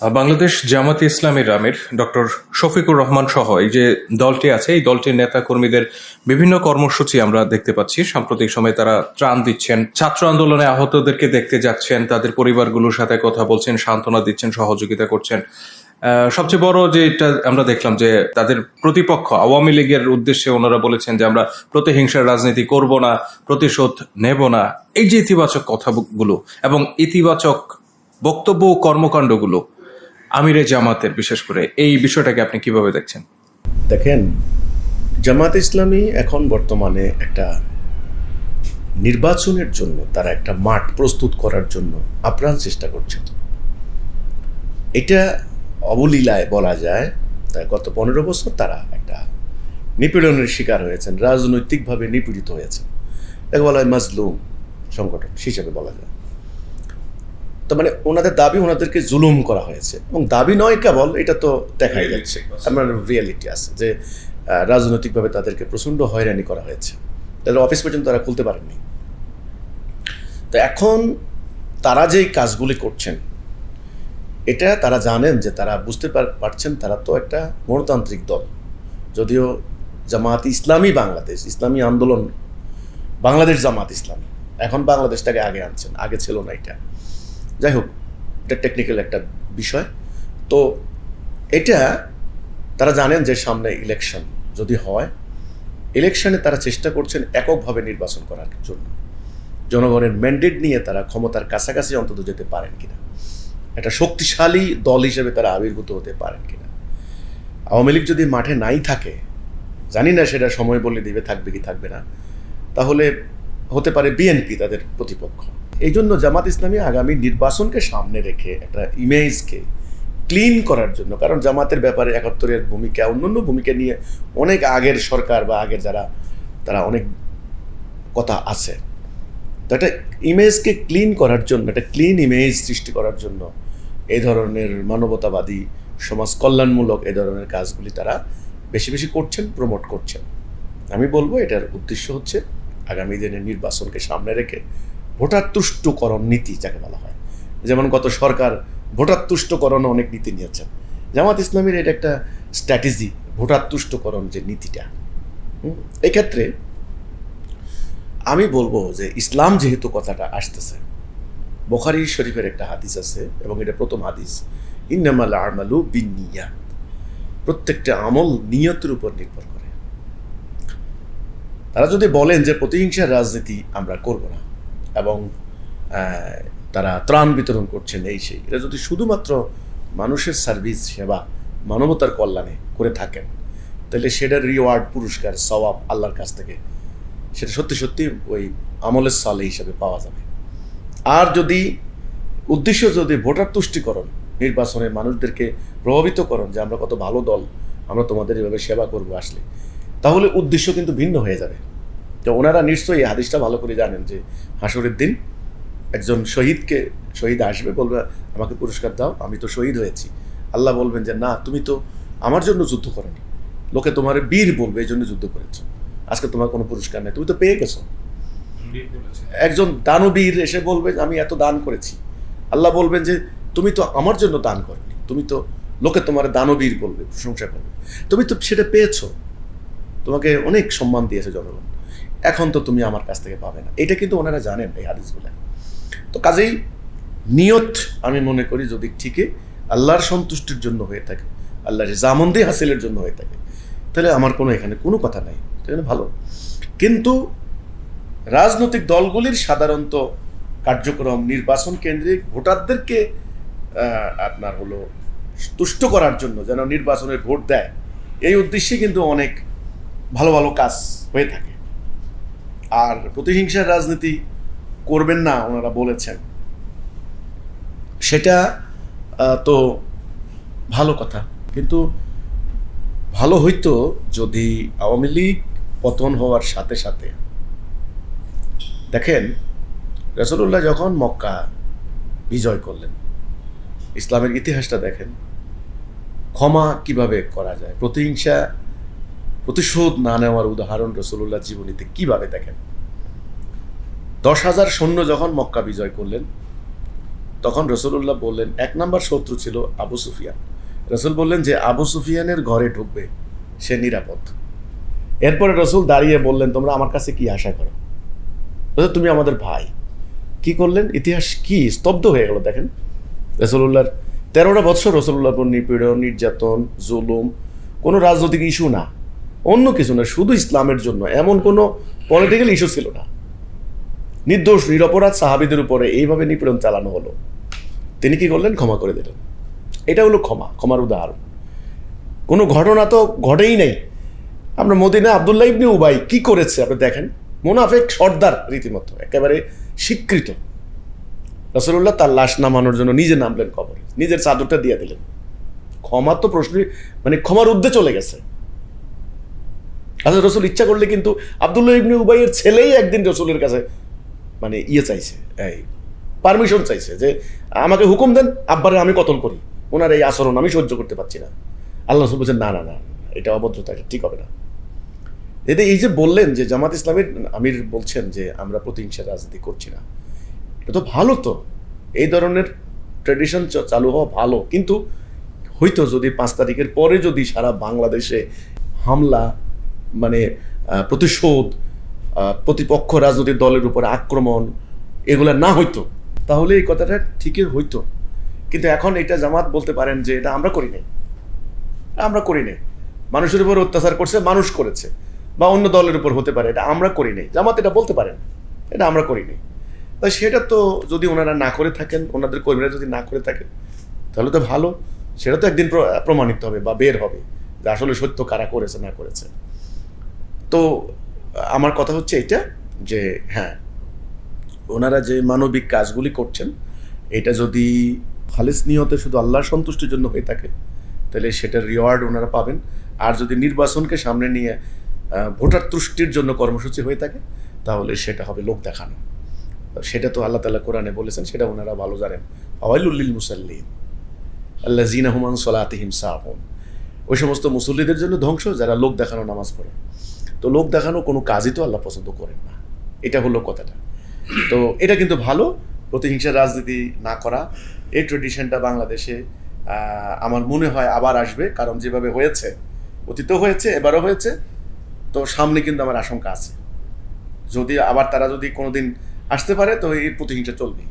বাংলাদেশ জামাতে ইসলামীর আমির ডক্টর শফিকুর রহমান সহ এই যে দলটি আছে, এই দলটির নেতা কর্মীদের বিভিন্ন কর্মসূচি আমরা দেখতে পাচ্ছি। সাম্প্রতিক সময়ে তারা ত্রাণ দিচ্ছেন, ছাত্র আন্দোলনে আহতদেরকে দেখতে যাচ্ছেন, তাদের পরিবারগুলোর সাথে কথা বলছেন, সান্ত্বনা দিচ্ছেন, সহযোগিতা করছেন। সবচেয়ে বড় যে এটা আমরা দেখলাম যে তাদের প্রতিপক্ষ, আওয়ামী লীগের উদ্দেশ্যে ওনারা বলেছেন যে আমরা প্রতিহিংসার রাজনীতি করব না, প্রতিশোধ নেব না। এই যে ইতিবাচক কথাগুলো এবং ইতিবাচক বক্তব্য ও কর্মকাণ্ডগুলো আমিরে জামাতের, বিশেষ করে এই বিষয়টাকে আপনি কীভাবে দেখছেন? দেখেন, জামাত ইসলামী এখন বর্তমানে একটা নির্বাচনের জন্য, তারা একটা মাঠ প্রস্তুত করার জন্য আপ্রাণ চেষ্টা করছে। এটা অবলীলায় বলা যায়, তাই গত পনেরো বছর তারা একটা নিপীড়নের শিকার হয়েছেন, রাজনৈতিকভাবে নিপীড়িত হয়েছেন। একে বলা হয় মাজলুম সংগঠন হিসেবে বলা যায়। তো মানে ওনাদের দাবি ওনাদেরকে জুলুম করা হয়েছে। এবং দাবি নয় কেবল এটা তো দেখাই যাচ্ছে। আমার রিয়েলিটি আছে যে রাজনৈতিকভাবে তাদেরকে প্রচণ্ড হয়রানি করা হয়েছে। তাদের অফিস পর্যন্ত তারা খুলতে পারেননি। তো এখন তারা যেই কাজগুলি করছেন এটা তারা জানেন যে তারা বুঝতে পারছেন তারা তো একটা গণতান্ত্রিক দল। যদিও জামাত ইসলামী বাংলাদেশ ইসলামী আন্দোলন বাংলাদেশ জামাত ইসলামী। এখন বাংলাদেশটাকে আগে আনছেন আগে ছিল না এটা। যাই হোক এটা টেকনিক্যাল একটা বিষয়। তো এটা তারা জানেন যে সামনে ইলেকশন যদি হয় ইলেকশনে তারা চেষ্টা করছেন এককভাবে নির্বাচন করার জন্য। জনগণের ম্যান্ডেট নিয়ে তারা ক্ষমতার কাছাকাছি অন্তত যেতে পারেন কিনা। একটা শক্তিশালী দল হিসেবে তারা আবির্ভূত হতে পারেন কিনা। আওয়ামী লীগ যদি মাঠে নাই থাকে, জানি না সেটা সময় বলে দিবে, থাকবে কি থাকবে না। তাহলে হতে পারে বিএনপি তাদের প্রতিপক্ষ। এই জন্য জামাত ইসলামী আগামী নির্বাচনকে সামনে রেখে একটা ইমেজকে ক্লিন করার জন্য, কারণ জামাতের ব্যাপারে একাত্তরের ভূমিকা অন্যান্য ভূমিকা নিয়ে অনেক আগের সরকার বা আগের যারা, তারা অনেক কথা আছে। তো একটা ইমেজকে ক্লিন করার জন্য, একটা ক্লিন ইমেজ সৃষ্টি করার জন্য এই ধরনের মানবতাবাদী সমাজ কল্যাণমূলক এ ধরনের কাজগুলি তারা বেশি বেশি করছেন প্রমোট করছেন। আমি বলব এটার উদ্দেশ্য হচ্ছে আগামী দিনের নির্বাচনকে সামনে রেখে ভোটার তুষ্টকরণ নীতি যাকে বলা হয়। যেমন গত সরকার ভোটার তুষ্টকরণ অনেক নীতি নিয়েছেন। জামাত ইসলামের এটা একটা স্ট্র্যাটেজি ভোটার তুষ্টকরণ যে নীতিটা। এক্ষেত্রে আমি বলব যে ইসলাম যেহেতু কথাটা আসতেছে, বোখারি শরীফের একটা হাদিস আছে এবং এটা প্রথম হাদিস, ইন্নামাল আমালু বিন প্রত্যেকটা আমল নিয়তের উপর নির্ভর করে। তারা যদি বলেন যে প্রতিহিংসার রাজনীতি আমরা করব না এবং তারা ত্রাণ বিতরণ করছেন এই সেই। এটা যদি শুধুমাত্র মানুষের সার্ভিস সেবা, মানবতার কল্যাণে করে থাকেন, তাহলে সেটার রিওয়ার্ড পুরস্কার, সওয়াব আল্লাহর কাছ থেকে, সেটা সত্যি সত্যি ওই আমলের সালে হিসাবে পাওয়া যাবে। আর যদি, উদ্দেশ্য যদি ভোটার তুষ্টিকরণ, নির্বাচনে মানুষদেরকে প্রভাবিত করণ যে আমরা কত ভালো দল, আমরা তোমাদের এভাবে সেবা করব আসলে, তাহলে উদ্দেশ্য কিন্তু ভিন্ন হয়ে যাবে। তো ওনারা নিশ্চয়ই এই হাদিসটা ভালো করে জানেন যে হাসরের দিন একজন শহীদকে, শহীদ আসবে বলবে, আমাকে পুরস্কার দাও, আমি তো শহীদ হয়েছি। আল্লাহ বলবেন যে, না, তুমি তো আমার জন্য যুদ্ধ করনি। লোকে তোমার বীর বলবে, এই জন্য যুদ্ধ করেছ। আজকে তোমার কোনো পুরস্কার নেই। তুমি তো পেয়ে গেছো। একজন দানবীর এসে বলবে, আমি এত দান করেছি। আল্লাহ বলবেন যে, তুমি তো আমার জন্য দান করনি। তুমি তো লোকে তোমার দানবীর বলবে, প্রশংসা করবে। তুমি তো সেটা পেয়েছ। তোমাকে অনেক সম্মান দিয়েছে জনগণ। এখন তো তুমি আমার কাছ থেকে পাবে না। এটা কিন্তু ওনারা জানেন এই হাদিসগুলো। তো কাজেই নিয়ত আমি মনে করি যদি ঠিকই আল্লাহর সন্তুষ্টির জন্য হয়ে থাকে, আল্লাহর জামন্দি হাসিলের জন্য হয়ে থাকে, তাহলে আমার কোনো এখানে কোনো কথা নাই। এখানে ভালো। কিন্তু রাজনৈতিক দলগুলির সাধারণত কার্যক্রম, নির্বাচন কেন্দ্রিক ভোটারদেরকে আপনার হলো তুষ্ট করার জন্য যেন নির্বাচনের ভোট দেয়, এই উদ্দেশ্যে কিন্তু অনেক ভালো ভালো কাজ হয়ে থাকে। আর প্রতিহিংসার রাজনীতি করবেন না, ওনারা বলেছেন। সেটা তো ভালো কথা। কিন্তু ভালো হইতো যদি আওয়ামী লীগ পতন হওয়ার সাথে সাথে, দেখেন রসুল্লাহ যখন মক্কা বিজয় করলেন, ইসলামের ইতিহাসটা দেখেন, ক্ষমা কীভাবে করা যায়? প্রতিহিংসা প্রতিশোধ না নেওয়ার উদাহরণ রসুল্লাহ জীবনীতে কীভাবে দেখেন? দশ হাজার সৈন্য যখন মক্কা বিজয় করলেন, তখন রসুল্লাহ বললেন, এক নম্বর শত্রু ছিল আবু সুফিয়ান। রসুল বললেন যে, আবু সুফিয়ানের ঘরে ঢুকবে, সে নিরাপদ। এরপরে রসুল দাঁড়িয়ে বললেন, তোমরা আমার কাছে কি আশা করো? তুমি আমাদের ভাই। কি করলেন? ইতিহাস কি স্তব্ধ হয়ে গেল দেখেন। রসুল্লাহর তেরোটা বছর রসুল্লাহর উপর নিপীড়ন, নির্যাতন, জুলুম, কোনো রাজনৈতিক ইস্যু না। অন্য কিছু না, শুধু ইসলামের জন্য। এমন কোনো পলিটিক্যাল ইস্যু ছিল না। নির্দোষ, নিরপরাধ সাহাবিদের উপরে এইভাবে নিপীড়ন চালানো হলো। তিনি কি করলেন? ক্ষমা করে দিলেন। এটা হলো ক্ষমা, ক্ষমার উদাহরণ। কোনো ঘটনা তো ঘটেই নেই। আমরা মদিনা আবদুল্লাহ ইবনে উবাই কি করেছে? আপনি দেখেন, মোনাফেক সর্দার রীতিমতো, একেবারে স্বীকৃত। রসুল্লাহ তার লাশ নামানোর জন্য নিজে নামলেন কবরে, নিজের চাদরটা দিয়ে দিলেন। ক্ষমা তো প্রশ্নই মানে ক্ষমার উদ্দে চলে গেছে। আসলে রসুল ইচ্ছা করলে কিন্তু আবদুল্লাহ ইবনে উবাইয়ের ছেলেই একদিন রসুলের কাছে মানে ইয়ে চাইছে, এই পারমিশন চাইছে যে আমাকে হুকুম দেন, আব্বারে আমি কতল করি। ওনার এই আচরণ আমি সহ্য করতে পারছি না। আল্লাহ রসুল বলছেন, না না না, এটা অভদ্রতা, এটা ঠিক হবে না। এতে এই যে বললেন যে জামাত ইসলামের আমির বলছেন যে আমরা প্রতিহিংসার রাজনীতি করছি না। এটা তো ভালো তো। এই ধরনের ট্রেডিশন চালু হওয়া ভালো। কিন্তু হয়তো যদি পাঁচ তারিখের পরে যদি সারা বাংলাদেশে হামলা মানে প্রতিশোধ প্রতিপক্ষ রাজনৈতিক দলের উপরে আক্রমণ, এগুলো না হইতো। তাহলে এই কথাটা ঠিকই হইতো। কিন্তু এখন এটা জামাত বলতে পারেন যে এটা আমরা করি নাই। আমরা করি নাই। মানুষের উপর অত্যাচার করছে, মানুষ করেছে। বা অন্য দলের উপর হতে পারে, এটা আমরা করি নাই। জামাত এটা বলতে পারেন, এটা আমরা করি নাই। তাই সেটা তো যদি ওনারা না করে থাকেন, ওনাদের কর্মীরা যদি না করে থাকেন তাহলে তো ভালো। সেটা তো একদিন প্র- প্রমাণিত হবে বা বের হবে যে আসলে সত্য কারা করেছে, না করেছে। তো, আমার কথা হচ্ছে এটা যে হ্যাঁ ওনারা যে মানবিক কাজগুলি করছেন, এটা যদি খালিস নিয়তে শুধু আল্লাহর সন্তুষ্টির জন্য হয়ে থাকে, তাহলে সেটার রিওয়ার্ড ওনারা পাবেন। আর যদি নির্বাচনকে সামনে নিয়ে ভোটার তুষ্টির জন্য কর্মসূচি হয়ে থাকে, তাহলে সেটা হবে লোক দেখানো। সেটা তো আল্লাহ তালা কোরআনে বলেছেন, সেটা ওনারা ভালো জানেন। আওয়াইলুল্লিল মুসাল্লিন আল্লাহ জিনা হুমান সলাতিহিম সাহন। ওই সমস্ত মুসল্লিদের জন্য ধ্বংস, যারা লোক দেখানো নামাজ পড়ে। তো লোক দেখানো কোনো কাজই তো আল্লাহ পছন্দ করেন না। এটা হলো কথাটা। তো এটা কিন্তু ভালো, প্রতিহিংসার রাজনীতি না করা। এই ট্রেডিশনটা বাংলাদেশে আমার মনে হয় আবার আসবে, কারণ যেভাবে হয়েছে অতীতও হয়েছে, এবারও হয়েছে। তো সামনে কিন্তু আমার আশঙ্কা আছে। যদি আবার তারা যদি কোনোদিন আসতে পারে, তো এই প্রতিহিংসা চলবেই।